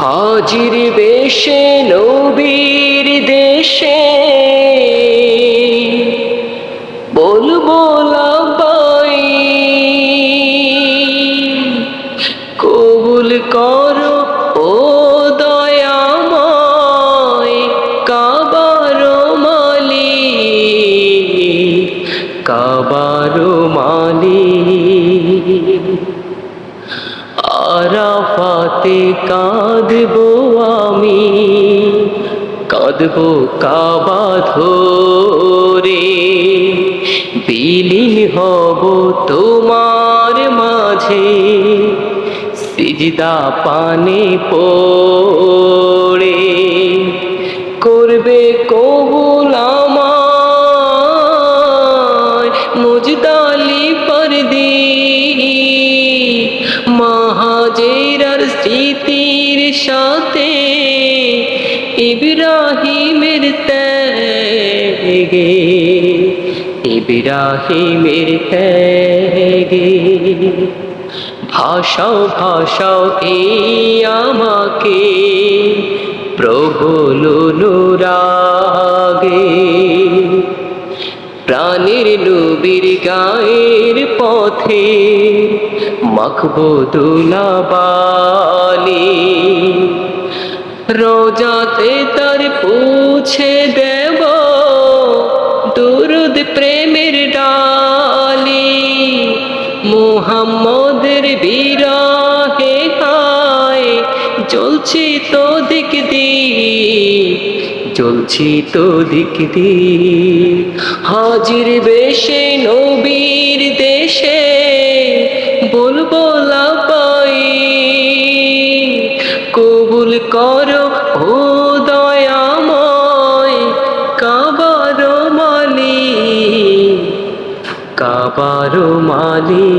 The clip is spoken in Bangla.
হাজির বেশে নবীর দেশে। বলব লাবাই কবুল করো ও দয়াময় কাবার মালি কাবার মালি আরাফাতে কাঁদবো আমি। কাঁদবো কাবা ধরে। বিলীন হব তোমার মাঝে। সিজদা পানে পড়ে। করবে কবুল স্মৃতির সাথে ইব্রাহিমের ত্যাগে ইব্রাহিমের ত্যাগে। ভাষাও ভাষাও এই আমাকে প্রবল নুরাগে প্রাণের নবীর গায়ের পথে মাখবো দুলাবালি রোজাতে তার পুছে দেব দুরুদ প্রেমের ডালি। মুহাম্মদের বিরাহে হায়, জ্বলছি তো দিক দিক চলছি তো দিক দিক হাজির বেশে নবীর দেশে করো ও দয়াময় কাবার মালি কাবার মালি